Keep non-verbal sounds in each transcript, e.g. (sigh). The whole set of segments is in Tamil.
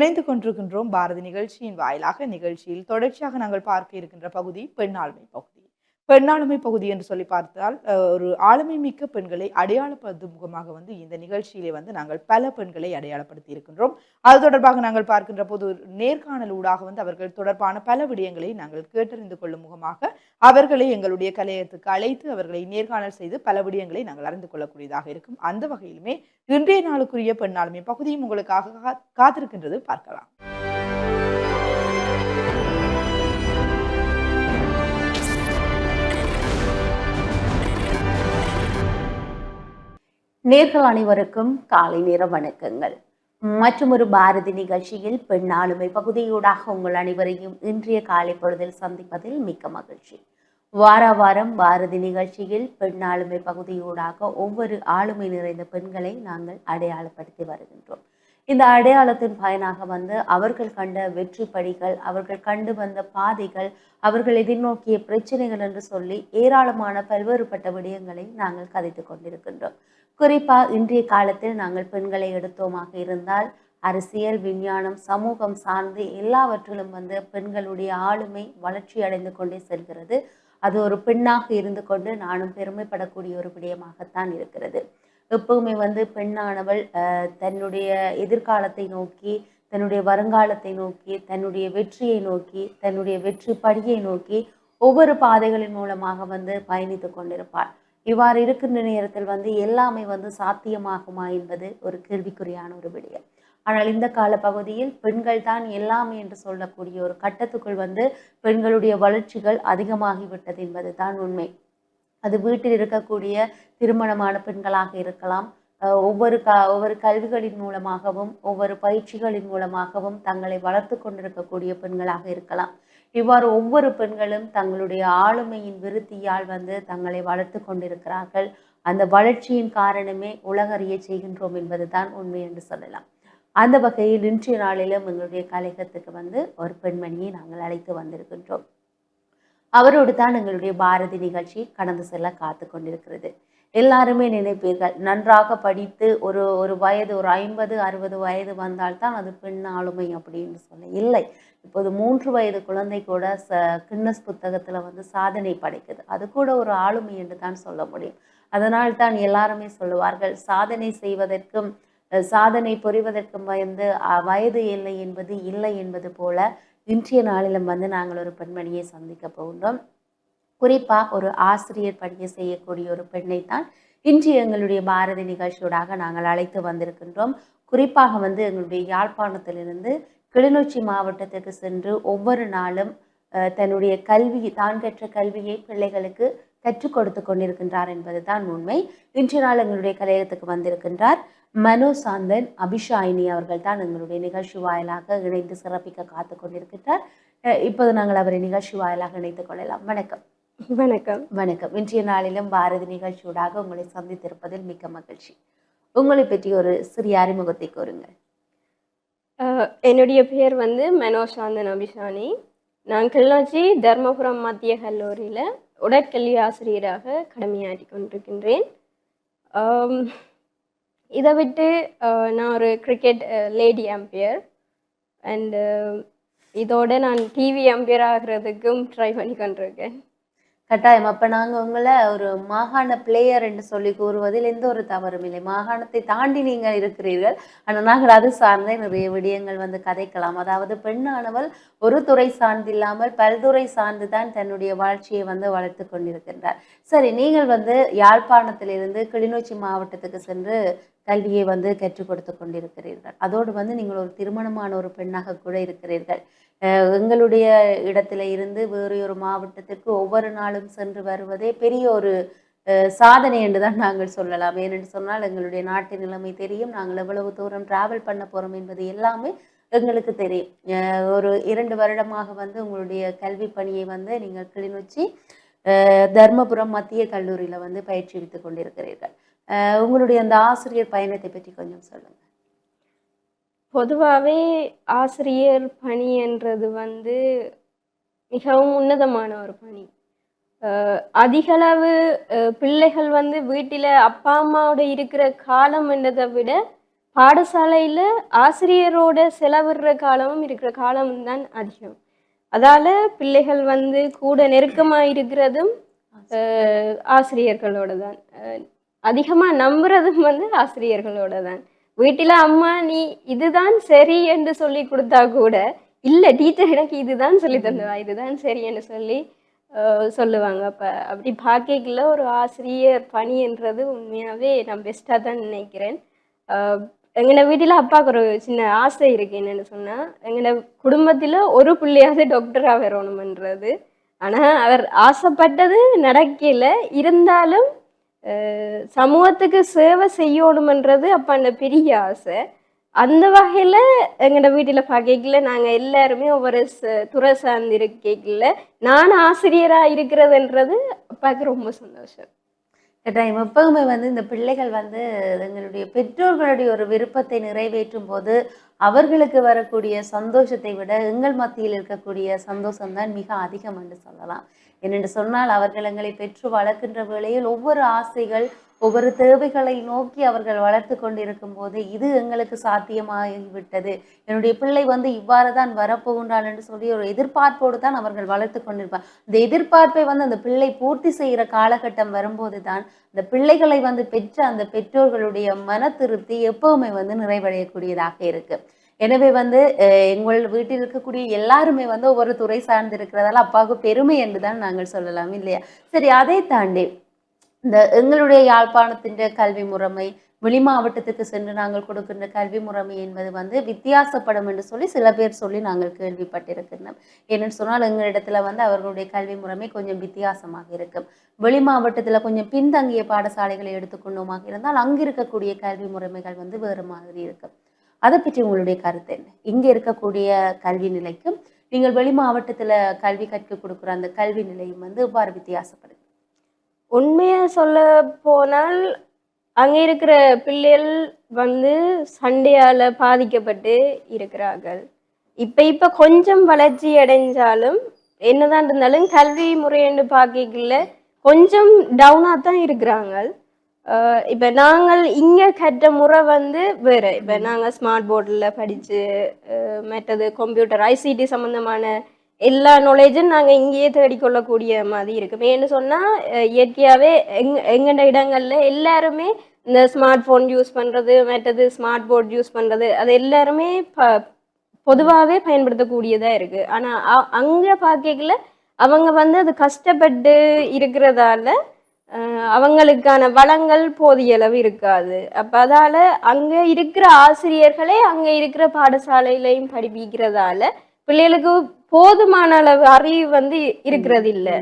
இணைந்து கொண்டிருக்கின்றோம் பாரதி நிகழ்ச்சியின் வாயிலாக நிகழ்ச்சியில் தொடர்ச்சியாக நாங்கள் பார்க்க இருக்கின்ற பகுதி பெண்ணாளுமை பகுதி. பெண்ணாளுமை பகுதி என்று சொல்லி பார்த்தால் ஒரு ஆளுமை மிக்க பெண்களை அடையாளப்படுத்தும் முகமாக வந்து இந்த நிகழ்ச்சியிலே வந்து நாங்கள் பல பெண்களை அடையாளப்படுத்தி இருக்கின்றோம். அது தொடர்பாக நாங்கள் பார்க்கின்ற போது ஒரு நேர்காணல் ஊடாக வந்து அவர்கள் தொடர்பான பல விடயங்களை நாங்கள் கேட்டறிந்து கொள்ளும் முகமாக அவர்களை எங்களுடைய கலையத்துக்கு அழைத்து அவர்களை நேர்காணல் செய்து பல விடயங்களை நாங்கள் அறிந்து கொள்ளக்கூடியதாக இருக்கும். அந்த வகையிலுமே இன்றைய நாளுக்குரிய பெண்ணாளுமை பகுதியும் உங்களுக்காக கா- காத்திருக்கின்றது. பார்க்கலாம். நேர்கள் அனைவருக்கும் காலை நேர வணக்கங்கள். மற்றும் ஒரு பாரதி நிகழ்ச்சியில் பெண் ஆளுமை பகுதியூடாக உங்கள் அனைவரையும் இன்றைய காலை பொழுதில் சந்திப்பதில் மிக்க மகிழ்ச்சி. வார வாரம் பாரதி நிகழ்ச்சியில் பெண் ஆளுமை பகுதியூடாக ஒவ்வொரு ஆளுமை நிறைந்த பெண்களை நாங்கள் அடையாளப்படுத்தி வருகின்றோம். இந்த அடையாளத்தின் பயனாக வந்து அவர்கள் கண்ட வெற்றி படிகள் அவர்கள் கண்டு வந்த பாதைகள் அவர்கள் எதிர்நோக்கிய பிரச்சனைகள் என்று சொல்லி ஏராளமான பல்வேறுபட்ட விடயங்களை நாங்கள் கதைத்து கொண்டிருக்கின்றோம். குறிப்பாக இன்றைய காலத்தில் நாங்கள் பெண்களை எடுத்தோமாக இருந்தால் அரசியல் விஞ்ஞானம் சமூகம் சார்ந்து எல்லாவற்றிலும் வந்து பெண்களுடைய ஆளுமை வளர்ச்சி அடைந்து கொண்டே செல்கிறது. அது ஒரு பெண்ணாக இருந்து கொண்டு நானும் பெருமைப்படக்கூடிய ஒரு விடயமாகத்தான் இருக்கிறது. எப்பவுமே வந்து பெண்ணானவள் தன்னுடைய எதிர்காலத்தை நோக்கி தன்னுடைய வருங்காலத்தை நோக்கி தன்னுடைய வெற்றியை நோக்கி தன்னுடைய வெற்றி படியை நோக்கி ஒவ்வொரு பாதைகளின் மூலமாக வந்து பயணித்து கொண்டிருப்பாள். இவ்வாறு இருக்கின்ற நேரத்தில் வந்து எல்லாமே வந்து சாத்தியமாகுமா என்பது ஒரு கேள்விக்குறியான ஒரு விடயம். ஆனால் இந்த கால பகுதியில் பெண்கள் தான் எல்லாமே என்று சொல்லக்கூடிய ஒரு கட்டத்துக்குள் வந்து பெண்களுடைய வளர்ச்சிகள் அதிகமாகிவிட்டது என்பது தான் உண்மை. அது வீட்டில் இருக்கக்கூடிய திருமணமான பெண்களாக இருக்கலாம். அஹ் ஒவ்வொரு க ஒவ்வொரு கல்விகளின் மூலமாகவும் ஒவ்வொரு பயிற்சிகளின் மூலமாகவும் தங்களை வளர்த்து கொண்டிருக்கக்கூடிய பெண்களாக இருக்கலாம். இவ்வாறு ஒவ்வொரு பெண்களும் தங்களுடைய ஆளுமையின் விருத்தியால் வந்து தங்களை வளர்த்து கொண்டிருக்கிறார்கள். அந்த வளர்ச்சியின் காரணமே உலகறிய செய்கின்றோம் என்பதுதான் உண்மை என்று சொல்லலாம். அந்த வகையில் இன்றைய நாளிலும் எங்களுடைய கலைகத்துக்கு வந்து ஒரு பெண்மணியை நாங்கள் அழைத்து வந்திருக்கின்றோம். அவரோடு தான் எங்களுடைய பாரதி நிகழ்ச்சி கடந்து செல்ல காத்து கொண்டிருக்கிறது. எல்லாருமே நினைப்பீர்கள் நன்றாக படித்து ஒரு ஒரு வயது ஒரு ஐம்பது அறுபது வயது வந்தால்தான் அது பெண் ஆளுமை அப்படின்னு சொல்ல. இல்லை இப்போது மூன்று வயது குழந்தை கூட ச கின்னஸ் புத்தகத்தில் வந்து சாதனை படைக்குது. அது கூட ஒரு ஆளுமை என்று தான் சொல்ல முடியும். அதனால் தான் எல்லாருமே சொல்லுவார்கள் சாதனை செய்வதற்கும் சாதனை புரிவதற்கும் வந்து வயது இல்லை என்பது இல்லை என்பது போல இன்றைய நாளிலும் வந்து நாங்கள் ஒரு பெண்மணியை சந்திக்க போகின்றோம். குறிப்பாக ஒரு ஆசிரியர் பணியை செய்யக்கூடிய ஒரு பெண்ணை தான் இன்று எங்களுடைய பாரதி நிகழ்ச்சியோடாக நாங்கள் அழைத்து வந்திருக்கின்றோம். குறிப்பாக வந்து எங்களுடைய யாழ்ப்பாணத்திலிருந்து கிளிநொச்சி மாவட்டத்துக்கு சென்று ஒவ்வொரு நாளும் தன்னுடைய கல்வி தான் கற்ற கல்வியை பிள்ளைகளுக்கு கற்றுக் கொடுத்து கொண்டிருக்கின்றார் என்பதுதான் உண்மை. இன்றைய நாள் எங்களுடைய கலையகத்துக்கு வந்திருக்கின்றார் மனோ சாந்தன் அபிஷாயினி அவர்கள் தான் எங்களுடைய நிகழ்ச்சி வாயிலாக இணைந்து சிறப்பிக்க காத்து கொண்டிருக்கின்றார். இப்போது நாங்கள் அவரை நிகழ்ச்சி வாயிலாக இணைத்துக் கொள்ளலாம். வணக்கம். வணக்கம். வணக்கம். இன்றைய நாளிலும் பாரதி நிகழ்ச்சியூடாக உங்களை சந்தித்திருப்பதில் மிக்க மகிழ்ச்சி. உங்களை பற்றி ஒரு சிறிய அறிமுகத்தை கூறுங்கள். என்னுடைய பெயர் வந்து மனோசாந்தன் அபிஷானி. நான் கிளிநொச்சி தர்மபுரம் மத்திய கல்லூரியில் உடற்கல்வி ஆசிரியராக கடமையாற்றி கொண்டிருக்கின்றேன். இதை விட்டு நான் ஒரு கிரிக்கெட் லேடி அம்பையர் அண்டு இதோட நான் டிவி அம்பையர் ஆகிறதுக்கும் ட்ரை பண்ணி கொண்டிருக்கேன். கட்டாயம். அப்ப நாங்க உங்களை ஒரு மாகாண பிளேயர் என்று சொல்லி கூறுவதில் எந்த ஒரு தவறும் இல்லை. மாகாணத்தை தாண்டி நீங்கள் இருக்கிறீர்கள். ஆனால் நாங்கள் அது சார்ந்தே நிறைய விடயங்கள் வந்து கதைக்கலாம். அதாவது பெண்ணானவள் ஒரு துறை சார்ந்தில்லாமல் பல்துறை சார்ந்து தான் தன்னுடைய வாழ்ச்சியை வந்து வளர்த்து கொண்டிருக்கின்றார். சரி நீங்கள் வந்து யாழ்ப்பாணத்திலிருந்து கிளிநொச்சி மாவட்டத்துக்கு சென்று கல்வியை வந்து கற்றுக் கொடுத்து கொண்டிருக்கிறீர்கள். அதோடு வந்து நீங்கள் ஒரு திருமணமான ஒரு பெண்ணாக கூட இருக்கிறீர்கள். எங்களுடைய இடத்துல இருந்து வேறு ஒரு மாவட்டத்திற்கு ஒவ்வொரு நாளும் சென்று வருவதே பெரிய ஒரு சாதனை என்று தான் நாங்கள் சொல்லலாம். ஏனென்று சொன்னால் எங்களுடைய நாட்டு நிலைமை தெரியும். நாங்கள் எவ்வளவு தூரம் டிராவல் பண்ண போகிறோம் என்பது எல்லாமே எங்களுக்கு தெரியும். ஒரு இரண்டு வருடமாக வந்து உங்களுடைய கல்வி பணியை வந்து நீங்கள் கிளிநொச்சி தர்மபுரம் மத்திய கல்லூரியில் வந்து பயிற்றுவித்துக் கொண்டிருக்கிறீர்கள். உங்களுடைய அந்த ஆசிரியர் பயணத்தை பற்றி கொஞ்சம் சொல்லுங்க. பொதுவாகவே ஆசிரியர் பணின்றது வந்து மிகவும் உன்னதமான ஒரு பணி. அதிகளவு பிள்ளைகள் வந்து வீட்டில் அப்பா அம்மாவோட இருக்கிற காலம் என்றதை விட பாடசாலையில் ஆசிரியரோட செலவிடுற காலமும் இருக்கிற காலமும் தான் அதிகம். அதால் பிள்ளைகள் வந்து கூட நெருக்கமாக இருக்கிறதும் ஆசிரியர்களோட தான். அதிகமாக நம்புறதும் வந்து ஆசிரியர்களோட தான் வீட்டில் அம்மா நீ இதுதான் சரி என்று சொல்லி கொடுத்தா கூட இல்லை டீச்சர் எனக்கு இதுதான் சொல்லி தந்தவா இதுதான் சரின்னு சொல்லி சொல்லுவாங்க. அப்போ அப்படி பார்க்கல ஒரு ஆசிரியர் பணின்றது உண்மையாகவே நான் பெஸ்ட்டாக தான் நினைக்கிறேன். எங்களோட வீட்டில் அப்பாவுக்கு ஒரு சின்ன ஆசை இருக்கு என்னென்னு சொன்னால் எங்களோட குடும்பத்தில் ஒரு பிள்ளையாவது டாக்டராக வரணுமன்றது. ஆனால் அவர் ஆசைப்பட்டது நடக்கல. இருந்தாலும் சமூகத்துக்கு சேவை செய்யணுமன்றது அப்போ அந்த பெரிய ஆசை. அந்த வகையில் எங்களோட வீட்டில் பார்க்கல நாங்கள் எல்லாருமே ஒவ்வொரு ச- துறை சார்ந்து இருக்கையில் நான் ஆசிரியராக இருக்கிறதுன்றது அப்பாவுக்கு ரொம்ப சந்தோஷம். டைம் எப்பவுமே வந்து இந்த பிள்ளைகள் வந்து எங்களுடைய பெற்றோர்களுடைய ஒரு விருப்பத்தை நிறைவேற்றும் போது அவர்களுக்கு வரக்கூடிய சந்தோஷத்தை விட எங்கள் மத்தியில் இருக்கக்கூடிய சந்தோஷம்தான் மிக அதிகம் என்று சொல்லலாம். என்னென்று சொன்னால் அவர்கள் எங்களை பெற்று வளர்க்கின்ற வேளையில் ஒவ்வொரு ஆசைகள் ஒவ்வொரு தேவைகளை நோக்கி அவர்கள் வளர்த்து கொண்டிருக்கும் போது இது எங்களுக்கு சாத்தியமாகிவிட்டது. என்னுடைய பிள்ளை வந்து இவ்வாறு தான் வரப்போகின்றாள் என்று சொல்லி ஒரு எதிர்பார்ப்போடு தான் அவர்கள் வளர்த்து கொண்டிருப்பார். இந்த எதிர்பார்ப்பை வந்து அந்த பிள்ளை பூர்த்தி செய்கிற காலகட்டம் வரும்போது தான் இந்த பிள்ளைகளை வந்து பெற்ற அந்த பெற்றோர்களுடைய மன திருப்தி எப்பவுமே வந்து நிறைவடையக்கூடியதாக இருக்குது எனவே வந்து எங்கள் வீட்டில் இருக்கக்கூடிய எல்லாருமே வந்து ஒவ்வொரு துறை சார்ந்து இருக்கிறதால அப்பாவுக்கு பெருமை என்று தான் நாங்கள் சொல்லலாம் இல்லையா? சரி அதை தாண்டி இந்த எங்களுடைய யாழ்ப்பாணத்தின் கல்வி முறைமை வெளி மாவட்டத்துக்கு சென்று நாங்கள் கொடுக்கின்ற கல்வி முறைமை என்பது வந்து வித்தியாசப்படும் என்று சொல்லி சில பேர் சொல்லி நாங்கள் கேள்விப்பட்டிருக்கின்றோம். ஏன்னு சொன்னால் எங்களிடத்துல வந்து அவர்களுடைய கல்வி முறைமை கொஞ்சம் வித்தியாசமாக இருக்கும். வெளி மாவட்டத்தில் கொஞ்சம் பின்தங்கிய பாடசாலைகளை எடுத்துக்கொண்டோமாக இருந்தால் அங்கிருக்கக்கூடிய கல்வி முறைமைகள் வந்து வேறு மாதிரி இருக்கும். அதை பற்றி உங்களுடைய கருத்து என்ன? இங்கே இருக்கக்கூடிய கல்வி நிலைக்கும் நீங்கள் வெளி மாவட்டத்தில் கல்வி கற்றுக் கொடுக்குற அந்த கல்வி நிலையும் வந்து எவ்வாறு வித்தியாசப்படுது? உண்மையை சொல்ல போனால் அங்கே இருக்கிற பிள்ளைகள் வந்து சண்டையால் பாதிக்கப்பட்டு இருக்கிறார்கள். இப்போ இப்போ கொஞ்சம் வளர்ச்சி அடைஞ்சாலும் என்னதான் இருந்தாலும் கல்வி முறைன்னு பார்க்கல கொஞ்சம் டவுனாக தான் இருக்கிறாங்க. இப்போ நாங்கள் இங்கே கற்ற முறை வந்து வேறு. இப்போ நாங்கள் ஸ்மார்ட் போர்டில் படித்து மற்றது கம்ப்யூட்டர் ஐசிடி சம்மந்தமான எல்லா நாலேஜும் நாங்கள் இங்கேயே தேடிக்கொள்ளக்கூடிய மாதிரி இருக்கும் ஏன்னு சொன்னால் இயற்கையாகவே எங் எங்கண்ட இடங்களில் எல்லாருமே இந்த ஸ்மார்ட் ஃபோன் யூஸ் பண்ணுறது மற்றது ஸ்மார்ட் போர்ட் யூஸ் பண்ணுறது அது எல்லாருமே ப பொதுவாகவே பயன்படுத்தக்கூடியதாக இருக்குது ஆனால் அங்கே பார்க்கல அவங்க வந்து அது கஷ்டப்பட்டு இருக்கிறதால அவங்களுக்கான வளங்கள் போதிய அளவு இருக்காது. அப்போ அதால் அங்கே இருக்கிற ஆசிரியர்களே அங்கே இருக்கிற பாடசாலையிலையும் படிப்பிக்கிறதால பிள்ளைகளுக்கு போதுமான அளவு அறிவு வந்து இருக்கிறது இல்லை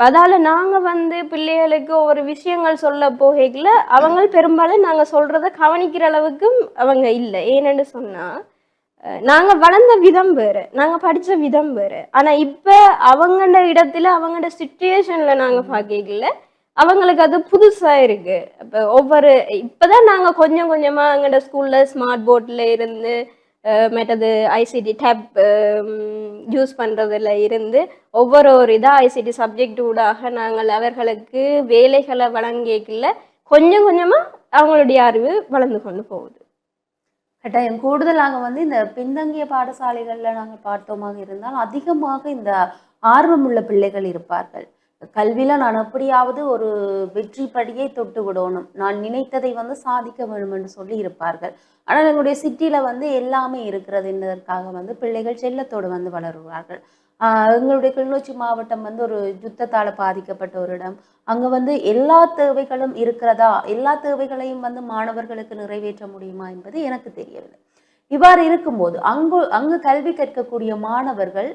அதால நாங்க வந்து பிள்ளைகளுக்கு ஒரு விஷயங்கள் சொல்ல போகைக்குள்ள அவங்க பெரும்பாலும் நாங்க சொல்றத கவனிக்கிற அளவுக்கும் அவங்க இல்லை. ஏன்னு சொன்னா அஹ் நாங்க வளர்ந்த விதம் வேறு. நாங்க படிச்ச விதம் வேறு. ஆனா இப்ப அவங்களோட இடத்துல அவங்களோட சுச்சுவேஷன்ல நாங்க பாக்கல அவங்களுக்கு அது புதுசா இருக்கு. இப்போ ஒவ்வொரு இப்பதான் நாங்க கொஞ்சம் கொஞ்சமா எங்களோட ஸ்கூல்ல ஸ்மார்ட் போர்ட்ல இருந்து மற்றது ஐசிடி டேப் யூஸ் பண்றதுல இருந்து ஒவ்வொரு ஒரு இதாக ஐசிடி சப்ஜெக்ட் ஊடாக நாங்கள் அவர்களுக்கு வேலைகளை வழங்கிக்கல கொஞ்சம் கொஞ்சமா அவங்களுடைய அறிவு வளர்ந்து கொண்டு போகுது. கட்டாயம். கூடுதலாக வந்து இந்த பின்தங்கிய பாடசாலைகளில் நாங்கள் பார்த்தோமாக இருந்தால் அதிகமாக இந்த ஆர்வமுள்ள பிள்ளைகள் இருப்பார்கள். கல்வியில நான் எப்படியாவது ஒரு வெற்றி படியை தொட்டு விடணும். நான் நினைத்ததை வந்து சாதிக்க வேண்டும் என்று சொல்லி இருப்பார்கள். ஆனால் எங்களுடைய சிட்டியில வந்து எல்லாமே இருக்கிறது என்பதற்காக வந்து பிள்ளைகள் செல்லத்தோடு வந்து வளருவார்கள். எங்களுடைய கிளிநொச்சி மாவட்டம் வந்து ஒரு யுத்தத்தால் பாதிக்கப்பட்ட ஒரு இடம். அங்கே வந்து எல்லா தேவைகளும் இருக்கிறதா? எல்லா தேவைகளையும் வந்து மாணவர்களுக்கு நிறைவேற்ற முடியுமா என்பது எனக்கு தெரியவில்லை. இவ்வாறு இருக்கும்போது அங்கு அங்கு கல்வி கற்கக்கூடிய மாணவர்கள்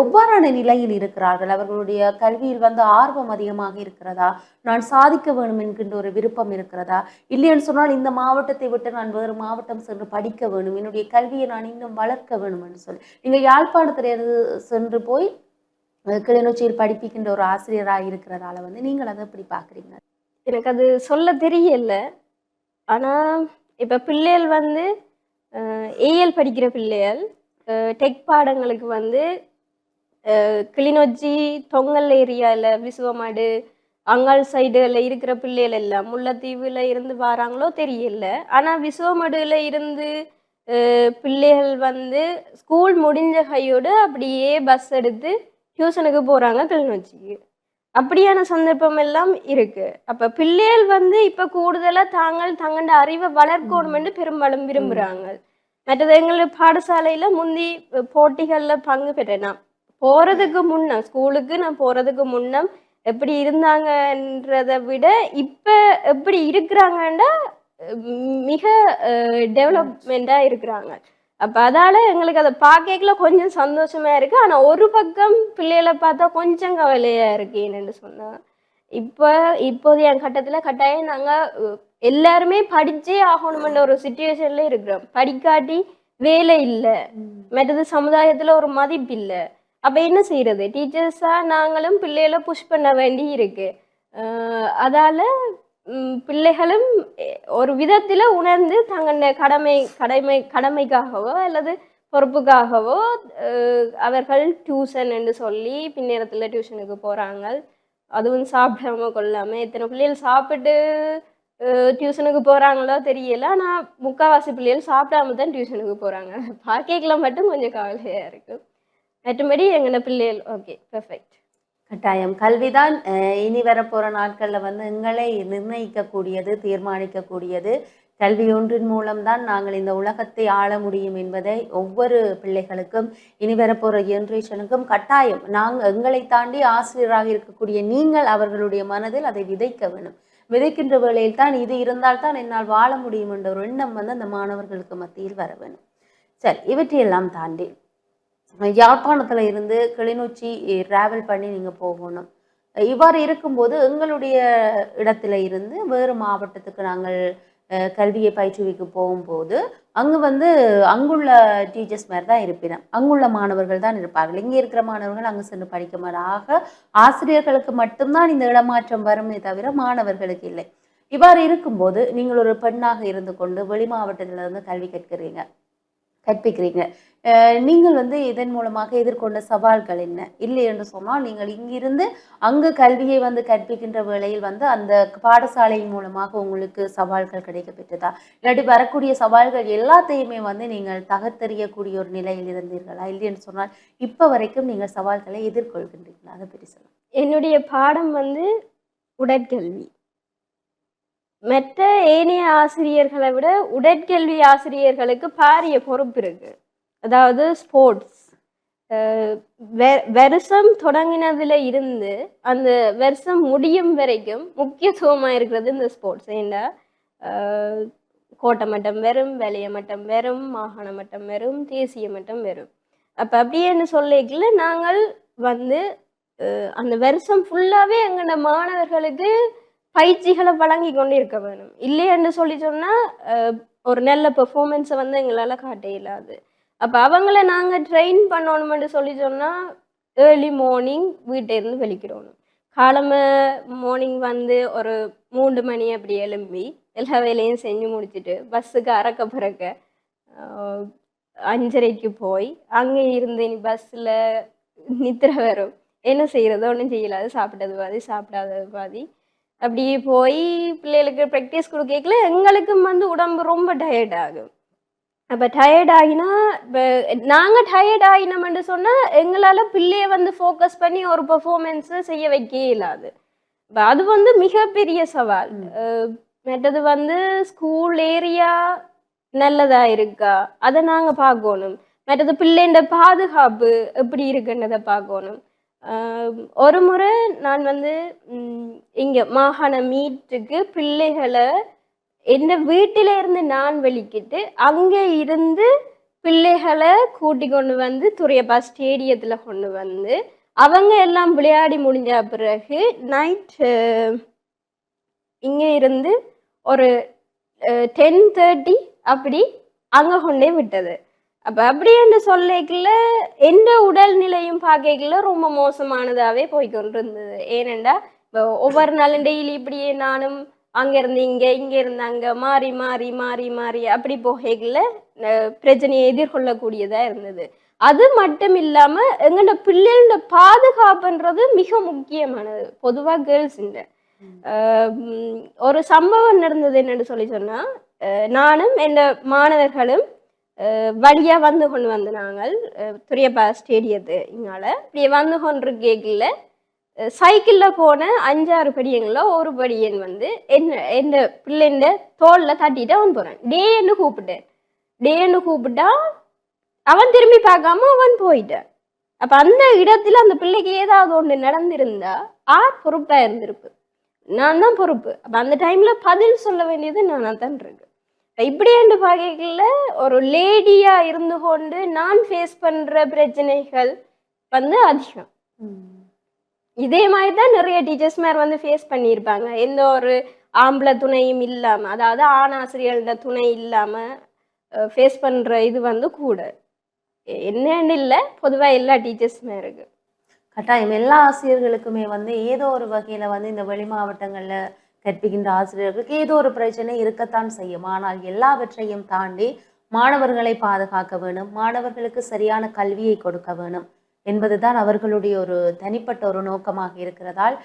எவ்வாறான நிலையில் இருக்கிறார்கள்? அவர்களுடைய கல்வியில் வந்து ஆர்வம் அதிகமாக இருக்கிறதா? நான் சாதிக்க வேணும் என்கின்ற ஒரு விருப்பம் இருக்கிறதா? இல்லைன்னு சொன்னால் இந்த மாவட்டத்தை விட்டு நான் வேறு மாவட்டம் சென்று படிக்க வேணும் என்னுடைய கல்வியை நான் இன்னும் வளர்க்க வேணும் என்று சொல்லி. நீங்கள் யாழ்ப்பாணத்திலிருந்து சென்று போய் கிளிநொச்சியில் படிப்பிக்கின்ற ஒரு ஆசிரியராக இருக்கிறதால வந்து நீங்கள் அதை எப்படி பார்க்குறீங்க? எனக்கு அது சொல்ல தெரியல. ஆனால் இப்போ பிள்ளைகள் வந்து ஏஎல் படிக்கிற பிள்ளைகள் டெக் பாடங்களுக்கு வந்து கிளிநொச்சி தொங்கல் ஏரியாவில் விசுவமாடு அங்காள் சைடுல இருக்கிற பிள்ளைகள் எல்லாம் முல்லைத்தீவுல இருந்து வராங்களோ தெரியல. ஆனா விசுவமடுல இருந்து பிள்ளைகள் வந்து ஸ்கூல் முடிஞ்ச கையோடு அப்படியே பஸ் எடுத்து டியூஷனுக்கு போறாங்க கிளிநொச்சிக்கு. அப்படியான சந்தர்ப்பம் எல்லாம் இருக்கு. அப்ப பிள்ளைகள் வந்து இப்ப கூடுதலா தாங்கள் தங்களோட அறிவை வளர்க்கணும்னு பெரும்பாலும் விரும்புறாங்க. மற்றது எங்களோட பாடசாலையில முந்தி போட்டிகள்ல பங்கு பெற்றேன். நான் போறதுக்கு முன்னம் ஸ்கூலுக்கு நான் போறதுக்கு முன்னம் எப்படி இருந்தாங்கன்றதை விட இப்ப எப்படி இருக்கிறாங்கன்னா மிக டெவலப்மெண்டா இருக்கிறாங்க. அப்ப அதால எங்களுக்கு அதை பார்க்கல கொஞ்சம் சந்தோஷமா இருக்கு. ஆனா ஒரு பக்கம் பிள்ளைகளை பார்த்தா கொஞ்சம் கவலையா இருக்கு என்னன்னு சொன்னா. இப்ப இப்போதைய கட்டத்துல கட்டாயம் நாங்க அஹ், எல்லாருமே படிச்சே ஆகணும்ன்ற ஒரு சுச்சுவேஷன்ல இருக்கிறோம். படிக்காட்டி வேலை இல்லை. மற்றது சமுதாயத்துல ஒரு மதிப்பு இல்லை அப்போ என்ன செய்கிறது டீச்சர்ஸாக நாங்களும் பிள்ளைகளை புஷ் பண்ண வேண்டி இருக்கு. அதால் பிள்ளைகளும் ஒரு விதத்தில் உணர்ந்து தங்கள் கடமை கடமை கடமைக்காகவோ அல்லது பொறுப்புக்காகவோ அவர்கள் டியூஷன் என்று சொல்லி பின்னேரத்துல டியூஷனுக்கு போகிறாங்க அதுவும் சாப்பிடாம கொள்ளாமல் எத்தனை பிள்ளைகள் சாப்பிட்டு டியூஷனுக்கு போகிறாங்களோ தெரியல. ஆனால் முக்காவாசி பிள்ளைகள் சாப்பிடாம தான் டியூஷனுக்கு போகிறாங்க (laughs) பார்க்கலாம் மட்டும் கொஞ்சம் கவலையாக இருக்குது மற்றபடி எங்கன பிள்ளைகள் ஓகே பெர்ஃபெக்ட் கட்டாயம். கல்விதான் இனி வரப்போகிற நாட்களில் வந்து எங்களை நிர்ணயிக்கக்கூடியது தீர்மானிக்கக்கூடியது. கல்வி ஒன்றின் மூலம்தான் நாங்கள் இந்த உலகத்தை ஆள முடியும் என்பதை ஒவ்வொரு பிள்ளைகளுக்கும் இனி வரப்போகிற ஜென்ரேஷனுக்கும் கட்டாயம். நாங்கள் எங்களை தாண்டி ஆசிரியராக இருக்கக்கூடிய நீங்கள் அவர்களுடைய மனதில் அதை விதைக்க வேணும். விதைக்கின்ற வேளையில் தான் இது இருந்தால்தான் என்னால் வாழ முடியும் என்ற ஒரு எண்ணம் வந்து அந்த மாணவர்களுக்கு மத்தியில் வர வேணும். சரி இவற்றையெல்லாம் தாண்டி யாழ்ப்பாணத்துல இருந்து கிளிநொச்சி டிராவல் பண்ணி நீங்கள் போகணும். இவ்வாறு இருக்கும்போது எங்களுடைய இடத்துல இருந்து வேறு மாவட்டத்துக்கு நாங்கள் கல்வியை பயிற்றுவிக்க போகும்போது அங்கு வந்து அங்குள்ள டீச்சர்ஸ் மாதிரி தான் இருப்பினம். அங்குள்ள மாணவர்கள் தான் இருப்பார்கள். இங்கே இருக்கிற மாணவர்கள் அங்கு சென்று படிக்க மாட்டாக ஆசிரியர்களுக்கு மட்டும்தான் இந்த இடமாற்றம் வருமே தவிர மாணவர்களுக்கு இல்லை. இவ்வாறு இருக்கும்போது நீங்கள் ஒரு பெண்ணாக இருந்து கொண்டு வெளி மாவட்டத்துல இருந்து கல்வி கற்கிறீங்க. கற்பிக்கிறீங்க. நீங்கள் வந்து இதன் மூலமாக எதிர்கொண்ட சவால்கள் என்ன? இல்லை என்று சொன்னால் நீங்கள் இங்கிருந்து அங்கு கல்வியை வந்து கற்பிக்கின்ற வேளையில் வந்து அந்த பாடசாலையின் மூலமாக உங்களுக்கு சவால்கள் கிடைக்கப்பெற்றதா? இல்லாட்டி வரக்கூடிய சவால்கள் எல்லாத்தையுமே வந்து நீங்கள் தகர்த்தெறியக்கூடிய ஒரு நிலையில் இருந்தீர்களா? இல்லை என்று சொன்னால் இப்போ வரைக்கும் நீங்கள் சவால்களை எதிர்கொள்கின்றீர்களா? அதை பற்றி சொல்லுங்க. என்னுடைய பாடம் வந்து உடற்கல்வி. மற்ற ஏனைய ஆசிரியர்களை விட உடற்கல்வி ஆசிரியர்களுக்கு பாரிய பொறுப்பு இருக்கு. அதாவது ஸ்போர்ட்ஸ். வருஷம் தொடங்கினதுல இருந்து அந்த வருஷம் முடியும் வரைக்கும் முக்கியத்துவமா இருக்கிறது இந்த ஸ்போர்ட்ஸ். ஏண்டா? கோட்டை மட்டம் வெறும் வலைய மட்டம் வெறும் மாகாண மட்டம் வெறும் தேசிய மட்டம் வெறும் அப்ப அப்படியேன்னு சொல்லிக்கல நாங்கள் வந்து அந்த வருஷம் ஃபுல்லாவே எங்களோட மாணவர்களுக்கு பயிற்சிகளை வழங்கி கொண்டு இருக்க வேணும். இல்லைன்னு சொல்லி சொன்னால் ஒரு நல்ல பெர்ஃபார்மன்ஸை வந்து எங்களால் காட்ட இயலாது. அப்போ அவங்கள நாங்கள் ட்ரெயின் பண்ணணும்னு சொல்லி சொன்னால் ஏர்லி மார்னிங் வீட்டிலேருந்து வெளிக்கிடணும். காலமை மார்னிங் வந்து ஒரு மூன்று மணி அப்படி எழும்பி எல்லா வேலையும் செஞ்சு முடிச்சுட்டு பஸ்ஸுக்கு அறக்க பிறக்க அஞ்சரைக்கு போய் அங்கே இருந்து இனி பஸ்ஸில் நித்திர வரும். என்ன செய்கிறதோ ஒன்றும் செய்யலாது சாப்பிட்டது பாதி சாப்பிடாதது பாதி. அப்படியே போய் பிள்ளைகளுக்கு ப்ராக்டிஸ் கொடுக்கல எங்களுக்கும் வந்து உடம்பு ரொம்ப டயர்ட் ஆகும். அப்போ டயர்ட் ஆகினா இப்போ நாங்கள் டயர்ட் ஆகினோம்னு சொன்னால் எங்களால் பிள்ளைய வந்து ஃபோக்கஸ் பண்ணி ஒரு பெர்ஃபார்மன்ஸை செய்ய வைக்கவே இல்லாது இப்போ அது வந்து மிகப்பெரிய சவால். மற்றது வந்து ஸ்கூல் ஏரியா நல்லதா இருக்கா? அதை நாங்கள் பார்க்கணும். மற்றது பிள்ளைண்ட பாதுகாப்பு எப்படி இருக்குன்றதை பார்க்கணும். ஒரு முறை நான் வந்து இங்கே மாகாண மீட்டுக்கு பிள்ளைகளை எந்த வீட்டில இருந்து நான் வெளிக்கிட்டு அங்கே இருந்து பிள்ளைகளை கூட்டி கொண்டு வந்து துறையப்பா ஸ்டேடியத்தில் கொண்டு வந்து அவங்க எல்லாம் விளையாடி முடிஞ்ச பிறகு நைட் இங்கே இருந்து ஒரு டென் தேர்ட்டி அப்படி அங்கே கொண்டே விட்டது. அப்போ அப்படி என்று சொல்லிக்கல எந்த உடல்நிலையும் பார்க்கல ரொம்ப மோசமானதாகவே போய்க்கொண்டு இருந்தது ஏனெண்டா இப்போ ஒவ்வொரு நாளும் டெய்லி இப்படியே நானும் அங்கேருந்து இங்கே இங்கே இருந்து அங்கே மாறி மாறி மாறி மாறி அப்படி போகையில் பிரச்சனையை எதிர்கொள்ளக்கூடியதாக இருந்தது. அது மட்டும் இல்லாமல் எங்களோட பிள்ளைகளோட பாதுகாப்புன்றது மிக முக்கியமானது. பொதுவாக கேர்ள்ஸுங்க ஒரு சம்பவம் நடந்தது என்னன்னு சொல்லி சொன்னா நானும் என் மாணவர்களும் வழியாக வந்து கொண்டு வந்து நாங்கள் துரியப்பா ஸ்டேடியத்து இங்கால. இப்படி வந்து கொண்டு கேக்கில் சைக்கிளில் போன அஞ்சாறு படியங்களோ ஒரு படியன் வந்து என்ன என் பிள்ளைண்ட தோளில் தட்டிட்டு அவன் போகிறான் டேன்னு கூப்பிட்டேன் டேன்னு கூப்பிட்டா அவன் திரும்பி பார்க்காம அவன் போயிட்டான். அப்போ அந்த இடத்துல அந்த பிள்ளைக்கு ஏதாவது ஒன்று நடந்திருந்தா ஆர் பொறுப்பாக இருந்திருப்பு நான் தான் பொறுப்பு. அப்போ அந்த டைமில் பதில் சொல்ல வேண்டியது நான் தான் இருக்கு. இப்படி என்று பார்க்கல ஒரு லேடியா இருந்து கொண்டு நான் ஃபேஸ் பண்ற பிரச்சனைகள் வந்து அதிகம். இதே மாதிரி தான் நிறைய டீச்சர்ஸ்மார் வந்து ஃபேஸ் பண்ணியிருப்பாங்க. எந்த ஒரு ஆம்பளை துணையும் இல்லாம அதாவது ஆணாசிரியர்கள துணை இல்லாம ஃபேஸ் பண்ற இது வந்து கூட. என்னன்னு இல்லை பொதுவா எல்லா டீச்சர்ஸுமே இருக்கு. கட்டாயம் எல்லா ஆசிரியர்களுக்குமே வந்து ஏதோ ஒரு வகையில வந்து இந்த வெளி மாவட்டங்கள்ல கற்பிக்கின்ற ஆசிரியர்களுக்கு ஏதோ ஒரு பிரச்சனை இருக்கத்தான் செய்யும். ஆனால் எல்லாவற்றையும் தாண்டி மாணவர்களை பாதுகாக்க வேணும். மாணவர்களுக்கு சரியான கல்வியை கொடுக்க வேணும் என்பதுதான் அவர்களுடைய ஒரு தனிப்பட்ட ஒரு நோக்கமாக இருக்கிறதால்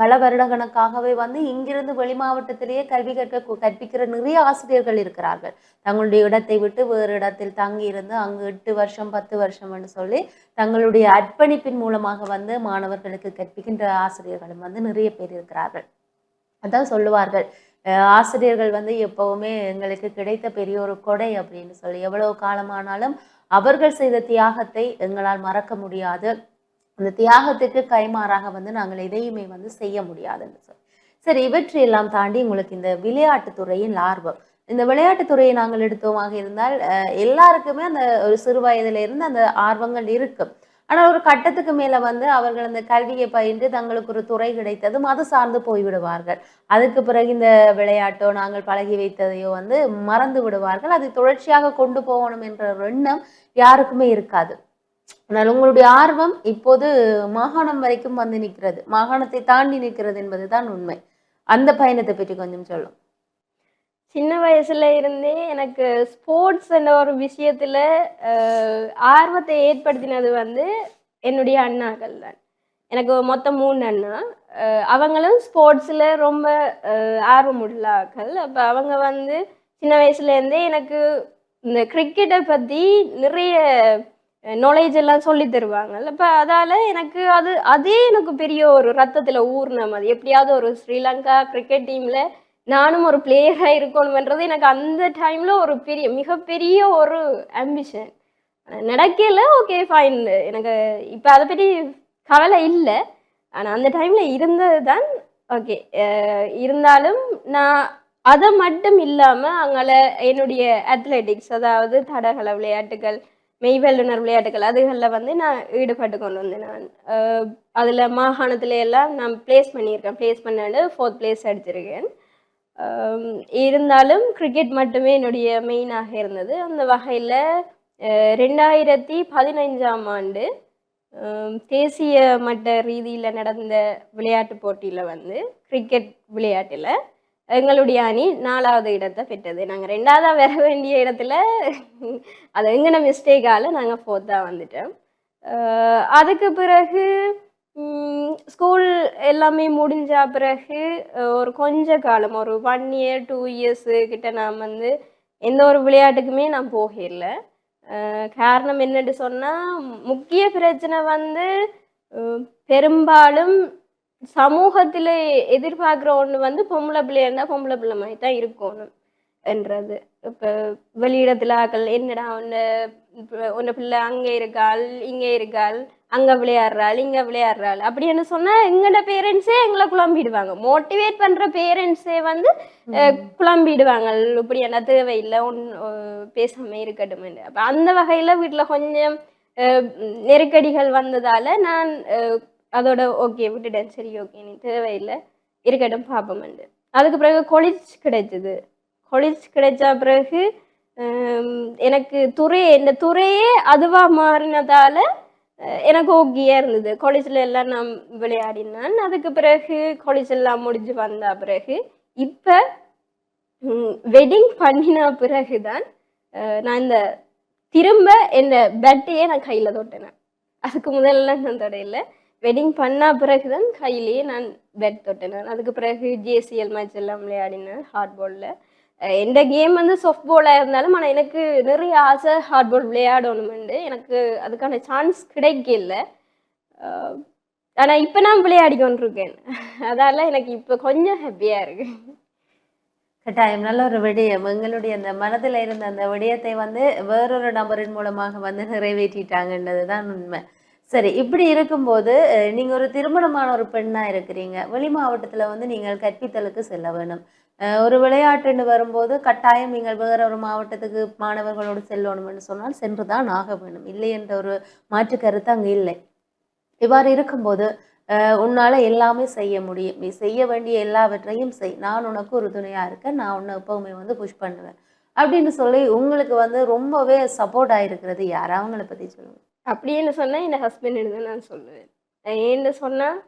பல வருடக்கணக்காகவே வந்து இங்கிருந்து வெளி மாவட்டத்திலேயே கல்வி கற்க கற்பிக்கிற நிறைய ஆசிரியர்கள் இருக்கிறார்கள். தங்களுடைய இடத்தை விட்டு வேறு இடத்தில் தங்கி இருந்து அங்கு எட்டு வருஷம் பத்து வருஷம் என்று சொல்லி தங்களுடைய அர்ப்பணிப்பின் மூலமாக வந்து மாணவர்களுக்கு கற்பிக்கின்ற ஆசிரியர்களும் வந்து நிறைய பேர் இருக்கிறார்கள். அதான் சொல்லுவார்கள். ஆசிரியர்கள் வந்து எப்பவுமே எங்களுக்கு கிடைத்த பெரிய ஒரு கொடை அப்படின்னு சொல்லி எவ்வளவு காலமானாலும் அவர்கள் செய்த தியாகத்தை எங்களால் மறக்க முடியாது. அந்த தியாகத்துக்கு கைமாறாக வந்து நாங்கள் எதையுமே வந்து செய்ய முடியாதுன்னு சொல்லி. சரி இவற்றையெல்லாம் தாண்டி உங்களுக்கு இந்த விளையாட்டுத்துறையின் ஆர்வம். இந்த விளையாட்டுத்துறையை நாங்கள் எடுத்தோமாக இருந்தால் எல்லாருக்குமே அந்த ஒரு சிறு வயதுல இருந்து அந்த ஆர்வங்கள் இருக்கும். ஆனால் ஒரு கட்டத்துக்கு மேலே வந்து அவர்கள் அந்த கல்வியை பயின்று தங்களுக்கு ஒரு துறை கிடைத்ததும் அது சார்ந்து போய்விடுவார்கள். அதுக்கு பிறகு இந்த விளையாட்டோ நாங்கள் பழகி வைத்ததையோ வந்து மறந்து விடுவார்கள். அதை தொடர்ச்சியாக கொண்டு போகணும் என்ற ஒரு எண்ணம் யாருக்குமே இருக்காது. ஆனால் உங்களுடைய ஆர்வம் இப்போது மாகாணம் வரைக்கும் வந்து நிற்கிறது. மாகாணத்தை தாண்டி நிற்கிறது என்பதுதான் உண்மை. அந்த பயணத்தை பற்றி கொஞ்சம் சொல்லும். சின்ன வயசுல இருந்தே எனக்கு ஸ்போர்ட்ஸ் என்ற ஒரு விஷயத்துல அஹ், ஆர்வத்தை ஏற்படுத்தினது வந்து என்னுடைய அண்ணாக்கள் தான். எனக்கு மொத்தம் மூணு அண்ணா. அஹ், அவங்களும் ஸ்போர்ட்ஸில் ரொம்ப அஹ், ஆர்வம் அப்போ அவங்க வந்து சின்ன வயசுல இருந்தே எனக்கு இந்த கிரிக்கெட்டை பற்றி நிறைய நாலேஜ் எல்லாம் சொல்லி தருவாங்க. அப்போ அதால் எனக்கு அது அதே எனக்கு பெரிய ஒரு ரத்தத்தில் ஊர்ன மாதிரி எப்படியாவது ஒரு ஸ்ரீலங்கா கிரிக்கெட் டீமில் நானும் ஒரு பிளேயராக இருக்கணுமன்றது எனக்கு அந்த டைமில் ஒரு பெரிய மிகப்பெரிய ஒரு ஆம்பிஷன் நடக்கல ஓகே ஃபைன் எனக்கு இப்போ அதை பற்றி கவலை இல்லை. ஆனால் அந்த டைமில் இருந்தது தான் ஓகே இருந்தாலும் நான் அதை மட்டும் இல்லாமல் அங்கால என்னுடைய அத்லெட்டிக்ஸ் அதாவது தடகள விளையாட்டுகள் மெய்வல்லுனர் விளையாட்டுகள் அதுகளில் வந்து நான் ஈடுபட்டு கொண்டு வந்தேன் நான். அதில் மாகாணத்துல எல்லாம் நான் ப்ளேஸ் பண்ணியிருக்கேன். ப்ளேஸ் பண்ணிட்டு ஃபோர்த் ப்ளேஸ் அடிச்சிருக்கேன். இருந்தாலும் கிரிக்கெட் மட்டுமே என்னுடைய மெயினாக இருந்தது. அந்த வகையில் ரெண்டாயிரத்தி பதினைஞ்சாம் ஆண்டு தேசிய மட்ட ரீதியில் நடந்த விளையாட்டு போட்டியில் வந்து கிரிக்கெட் விளையாட்டில் எங்களுடைய அணி நாலாவது இடத்தை பெற்றது. நாங்கள் ரெண்டாவதாக வர வேண்டிய இடத்துல அது எங்கன மிஸ்டேக்கால் நாங்கள் ஃபோர்த்தாக வந்துட்டோம். அதுக்கு பிறகு ஸ்கூல் எல்லாமே முடிஞ்ச பிறகு ஒரு கொஞ்ச காலம் ஒரு ஒன் இயர் டூ இயர்ஸு கிட்ட நான் வந்து எந்த ஒரு விளையாட்டுக்குமே நான் போகல காரணம் என்னட்டு சொன்னால் முக்கிய பிரச்சனை வந்து பெரும்பாலும் சமூகத்தில் எதிர்பார்க்குற ஒன்று வந்து பொம்பளை பிள்ளையா இருந்தால் பொம்பளை பிள்ளை மாதிரி தான் இருக்கணும் என்றது. இப்போ வெளியிடத்தில் ஆக்கள் என்னடா உன்னை உன்னை பிள்ளை அங்கே இருக்காள் இங்கே இருக்காள் அங்கே விளையாடுறாள் இங்கே விளையாடுறாள். அப்படின்னு சொன்னால் எங்களோட பேரண்ட்ஸே எங்களை குழம்பிடுவாங்க. மோட்டிவேட் பண்ணுற பேரண்ட்ஸே வந்து குழம்பிடுவாங்க. இப்படி என்ன தேவையில்லை ஒன் பேசாமல் இருக்கட்டும் அப்போ அந்த வகையில் வீட்டில் கொஞ்சம் நெருக்கடிகள் வந்ததால் நான் அதோட ஓகே விட்டுட்டேன். சரி ஓகே நீ தேவையில்லை இருக்கட்டும் பார்ப்போம்ண்டு அதுக்கு பிறகு காலேஜ் கிடைச்சது. காலேஜ் கிடைச்ச பிறகு எனக்கு துறை இந்த துறையே அதுவாக மாறினதால எனக்கு ஓகேயா இருந்தது. காலேஜில் எல்லாம் நான் விளையாடினேன். அதுக்கு பிறகு காலேஜ் எல்லாம் முடிஞ்சு வந்த பிறகு இப்போ வெட்டிங் பண்ணின பிறகு தான் நான் இந்த திரும்ப இந்த பேட்டையே நான் கையில் தொட்டினேன். அதுக்கு முதல்ல நான் தொடையில. வெட்டிங் பண்ண பிறகுதான் கையிலேயே நான் பெட் தொட்டினேன். அதுக்கு பிறகு ஜேசிஎல் மேட்ச் எல்லாம் விளையாடினேன் ஹார்ட் பாலில் எந்த கேம் வந்து சாஃப்ட் பாலாக இருந்தாலும் ஆனால் எனக்கு நிறைய ஆசை ஹார்ட் பால் விளையாடணுமெண்டு எனக்கு அதுக்கான சான்ஸ் கிடைக்கல. ஆனால் இப்போ நான் விளையாடி கொண்டிருக்கேன். அதால எனக்கு இப்போ கொஞ்சம் ஹாப்பியாக இருக்கு. கட்டாயம். நல்ல ஒரு விடயம். எங்களுடைய அந்த மனதில் இருந்த அந்த விடயத்தை வந்து வேறொரு நபரின் மூலமாக வந்து நிறைவேற்றிட்டாங்கன்றது தான் உண்மை. சரி இப்படி இருக்கும்போது நீங்கள் ஒரு திருமணமான ஒரு பெண்ணாக இருக்கிறீங்க. வெளி மாவட்டத்தில் வந்து நீங்கள் கற்பித்தலுக்கு செல்ல வேணும். ஒரு விளையாட்டுன்னு வரும்போது கட்டாயம் நீங்கள் வேற ஒரு மாவட்டத்துக்கு மாணவர்களோடு செல்லணும்னு சொன்னால் சென்று தான் ஆக வேண்டும். இல்லை என்ற ஒரு மாற்று கருத்து அங்கே இல்லை. இவ்வாறு இருக்கும்போது உன்னால் எல்லாமே செய்ய முடியும். நீ செய்ய வேண்டிய எல்லாவற்றையும் செய். நான் உனக்கு ஒரு இருக்கேன். நான் உன்னை எப்பவுமே வந்து புஷ் பண்ணுவேன். அப்படின்னு சொல்லி உங்களுக்கு வந்து ரொம்பவே சப்போர்ட் ஆகிருக்கிறது யார்? அவங்கள பற்றி சொல்லுங்கள் அப்படின்னு சொன்னால் என் ஹஸ்பண்ட் தான் நான் சொல்லுவேன். ஏன்னு சொன்னால்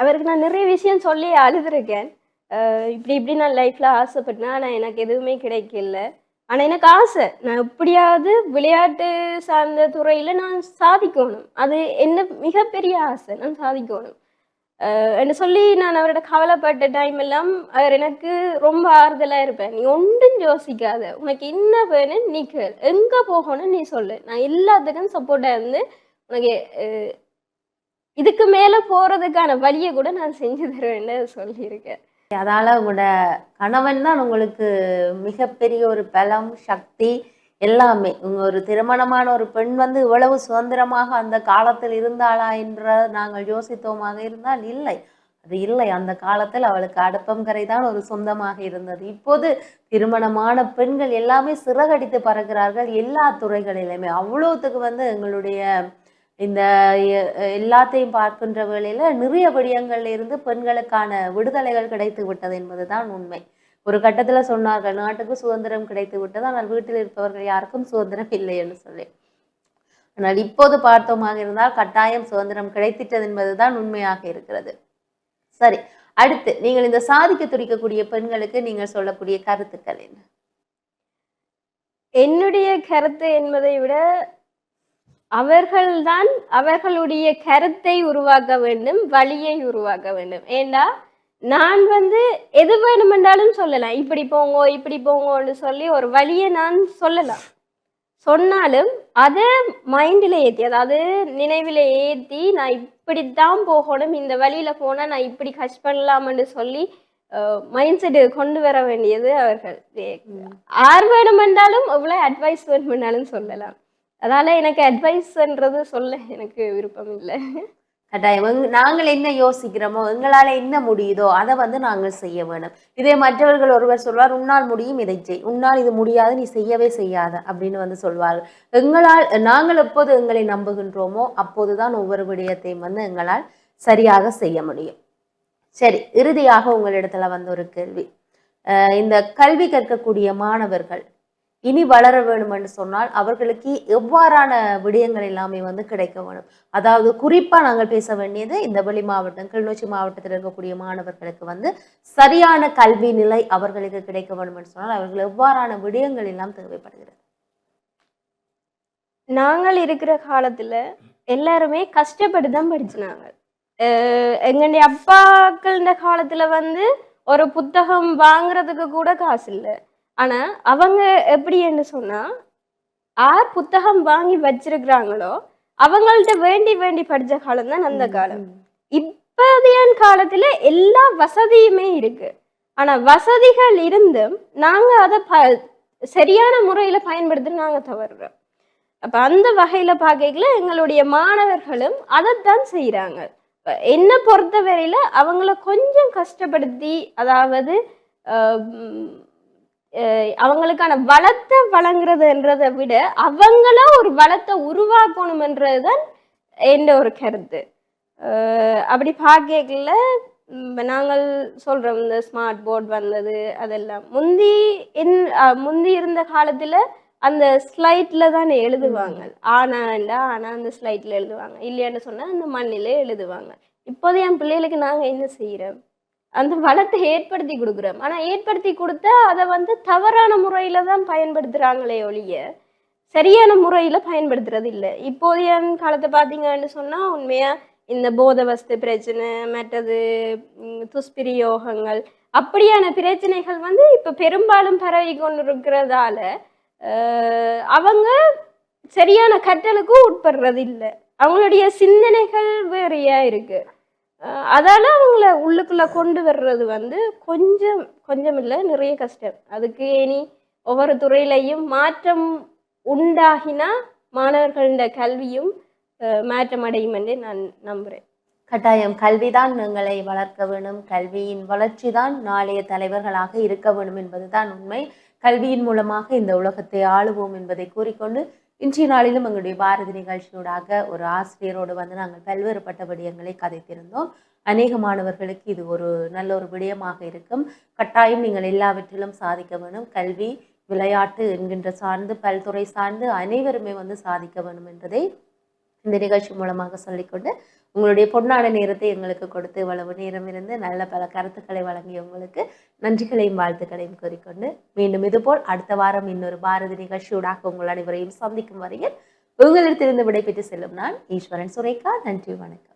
அவருக்கு நான் நிறைய விஷயம் சொல்லி அழுதுருக்கேன். இப்படி இப்படி நான் லைஃப்பில் ஆசைப்பட்டேன் ஆனால் எனக்கு எதுவுமே கிடைக்கல. ஆனால் எனக்கு ஆசை. நான் எப்படியாவது விளையாட்டு சார்ந்த துறையில் நான் சாதிக்கணும். அது என்ன மிகப்பெரிய ஆசை. நான் சாதிக்கணும். அஹ் என்று சொல்லி நான் அவரோட கவலைப்பட்ட டைம் எல்லாம் அவர் எனக்கு ரொம்ப ஆறுதலாக இருப்பேன் நீ ஒன்றும் யோசிக்காத. உனக்கு என்ன வேணும் நீ கேள். எங்கே போகணும்னு நீ சொல்லு. நான் எல்லாத்துக்கும் சப்போர்ட்டாக இருந்து உனக்கு இதுக்கு மேலே போகிறதுக்கான வழியை கூட நான் செஞ்சு தருவேன்னு சொல்லியிருக்கேன் அதால உங்களோட கணவன் தான் உங்களுக்கு மிகப்பெரிய ஒரு பலம் சக்தி எல்லாமே. உங்க ஒரு திருமணமான ஒரு பெண் வந்து இவ்வளவு சுதந்திரமாக அந்த காலத்தில் இருந்தாளா என்ற நாங்கள் யோசித்தோமாக இருந்தால் இல்லை. அது இல்லை. அந்த காலத்தில் அவளுக்கு அடுப்பங்கரை தான் ஒரு சொந்தமாக இருந்தது. இப்போது திருமணமான பெண்கள் எல்லாமே சிறகடித்து பறக்கிறார்கள் எல்லா துறைகளிலுமே. அவ்வளோத்துக்கு வந்து எங்களுடைய இந்த எல்லாத்தையும் பார்க்கின்ற வேளையில் நிறைய விடயங்கள்ல இருந்து பெண்களுக்கான விடுதலைகள் கிடைத்து விட்டது என்பதுதான் உண்மை. ஒரு கட்டத்தில் சொன்னார்கள் நாட்டுக்கு சுதந்திரம் கிடைத்து விட்டது ஆனால் வீட்டில் இருப்பவர்கள் யாருக்கும் சுதந்திரம் இல்லை என்று சொல்லி. ஆனால் இப்போது பார்த்தோமாக இருந்தால் கட்டாயம் சுதந்திரம் கிடைத்திட்டது என்பதுதான் உண்மையாக இருக்கிறது. சரி அடுத்து நீங்கள் இந்த சாதிக்க துடிக்கக்கூடிய பெண்களுக்கு நீங்கள் சொல்லக்கூடிய கருத்துக்கள் என்ன? என்னுடைய கருத்து என்பதை விட அவர்கள்தான் அவர்களுடைய கருத்தை உருவாக்க வேண்டும் வழியை உருவாக்க வேண்டும். ஏண்டா? நான் வந்து எது வேணுமென்றாலும் சொல்லலாம். இப்படி போங்கோ இப்படி போங்கோன்னு சொல்லி ஒரு வழியை நான் சொல்லலாம். சொன்னாலும் அதை மைண்டில் ஏற்றி அதாவது நினைவில் ஏற்றி நான் இப்படித்தான் போகணும் இந்த வழியில் போனால் நான் இப்படி கஷ் பண்ணலாம்னு சொல்லி மைண்ட் செட்டு கொண்டு வர வேண்டியது அவர்கள். யார் வேணுமென்றாலும் எவ்வளோ அட்வைஸ் வேணுமென்றாலும் சொல்லலாம். அதனால் எனக்கு அட்வைஸ்ன்றது சொல்ல எனக்கு விருப்பம் இல்லை. கட்டாயம். நாங்கள் என்ன யோசிக்கிறோமோ எங்களால் என்ன முடியுதோ அதை வந்து நாங்கள் செய்ய வேணும். இதே மற்றவர்கள் ஒருவர் சொல்வார் உன்னால் முடியும் இதை செய். உன்னால் இது முடியாது நீ செய்யவே செய்யாத அப்படின்னு வந்து சொல்வார்கள் எங்களால் நாங்கள் எப்போது எங்களை நம்புகின்றோமோ அப்போது தான் ஒவ்வொரு விடயத்தையும் வந்து எங்களால் சரியாக செய்ய முடியும். சரி இறுதியாக உங்களிடத்துல வந்து ஒரு கேள்வி. இந்த கல்வி கற்கக்கூடிய மாணவர்கள் இனி வளர வேணும் என்று சொன்னால் அவர்களுக்கு எவ்வாறான விடயங்கள் எல்லாமே வந்து கிடைக்க வேணும் அதாவது குறிப்பா நாங்கள் பேச வேண்டியது இந்த வெளி மாவட்டம் கிளிநொச்சி மாவட்டத்தில் இருக்கக்கூடிய மாணவர்களுக்கு வந்து சரியான கல்வி நிலை அவர்களுக்கு கிடைக்க வேண்டும் என்று சொன்னால் அவர்கள் எவ்வாறான விடயங்கள் எல்லாம் தேவைப்படுகிறது? நாங்கள் இருக்கிற காலத்துல எல்லாருமே கஷ்டப்பட்டு தான் படிச்சினாங்க. அஹ் எங்களுடைய அப்பாக்கள காலத்துல வந்து ஒரு புத்தகம் வாங்குறதுக்கு கூட காசு இல்லை. ஆனா அவங்க எப்படின்னு சொன்னா யார் புத்தகம் வாங்கி வச்சிருக்கிறாங்களோ அவங்கள்ட்ட வேண்டி வேண்டி படிச்ச காலம் தான் அந்த காலம். இப்போதைய காலத்துல எல்லா வசதியுமே இருக்கு. ஆனா வசதிகள் இருந்தும் நாங்க அதை ப சரியான முறையில பயன்படுத்த நாங்க தவறுறோம். அப்ப அந்த வகையில பார்க்கல எங்களுடைய மாணவர்களும் அதைத்தான் செய்றாங்க. இப்ப என்னை பொறுத்தவரையில அவங்கள கொஞ்சம் கஷ்டப்படுத்தி அதாவது அவங்களுக்கான வளத்தை வழங்குறதுன்றதை விட அவங்களா ஒரு வளத்தை உருவாக்கணும்ன்றதுதான் என்ற ஒரு கருத்து. அப்படி பார்க்கல நாங்கள் சொல்றோம் இந்த ஸ்மார்ட் போர்ட் வந்தது அதெல்லாம். முந்தி என் முந்தி இருந்த காலத்துல அந்த ஸ்லைட்ல தான் எழுதுவாங்க. ஆனாண்டா ஆனா அந்த ஸ்லைட்ல எழுதுவாங்க. இல்லையான்னு சொன்னா அந்த மண்ணிலே எழுதுவாங்க. இப்போது என் பிள்ளைகளுக்கு நாங்க என்ன செய்யறோம் அந்த வளத்தை ஏற்படுத்தி கொடுக்குறோம். ஆனால் ஏற்படுத்தி கொடுத்தா அதை வந்து தவறான முறையில் தான் பயன்படுத்துகிறாங்களே ஒழிய சரியான முறையில் பயன்படுத்துறது இல்லை. இப்போதைய காலத்தை பார்த்தீங்கன்னு சொன்னால் உண்மையாக இந்த போதவஸ்து பிரச்சனை மற்றது துஷ்பிரயோகங்கள் அப்படியான பிரச்சனைகள் வந்து இப்போ பெரும்பாலும் பரவி கொண்டிருக்கிறதால அவங்க சரியான கற்றலுக்கு உட்படுறது இல்லை. அவங்களுடைய சிந்தனைகள் வேறையா இருக்குது அதால் அவங்கள உள்ளுக்குள்ளே கொண்டு வர்றது வந்து கொஞ்சம் கொஞ்சம் இல்லை நிறைய கஷ்டம். அதுக்கு இனி ஒவ்வொரு துறையிலையும் மாற்றம் உண்டாகினா மாணவர்களோட கல்வியும் மாற்றம் அடையும் என்று நான் நம்புகிறேன் கட்டாயம். கல்விதான் எங்களை வளர்க்க வேணும். கல்வியின் வளர்ச்சி தான் நாளைய தலைவர்களாக இருக்க வேணும் என்பதுதான் உண்மை. கல்வியின் மூலமாக இந்த உலகத்தை ஆளுவோம் என்பதை கூறிக்கொண்டு இன்றைய நாளிலும் எங்களுடைய பாரதி நிகழ்ச்சியூடாக ஒரு ஆசிரியரோடு வந்து நாங்கள் பல்வேறுபட்ட விடயங்களை கதைத்திருந்தோம். அநேக மாணவர்களுக்கு இது ஒரு நல்ல ஒரு விடயமாக இருக்கும். கட்டாயம் நீங்கள் எல்லாவற்றிலும் சாதிக்க வேணும். கல்வி விளையாட்டு என்கின்ற சார்ந்து பல்துறை சார்ந்து அனைவருமே வந்து சாதிக்க வேணும் என்பதை இந்த நிகழ்ச்சி மூலமாக சொல்லிக்கொண்டு உங்களுடைய பொன்னான நேரத்தை எங்களுக்கு கொடுத்து இவ்வளவு நேரம் இருந்து நல்ல பல கருத்துக்களை வழங்கிய உங்களுக்கு நன்றிகளையும் வாழ்த்துக்களையும் கூறிக்கொண்டு மீண்டும் இதுபோல் அடுத்த வாரம் இன்னொரு பாரதி நிகழ்ச்சியூடாக உங்கள் அனைவரையும் சந்திக்கும் வரையில் உங்களிடத்திலிருந்து விடைபெற்று செல்லும் நான் ஈஸ்வரன் சுரேகா. நன்றி வணக்கம்.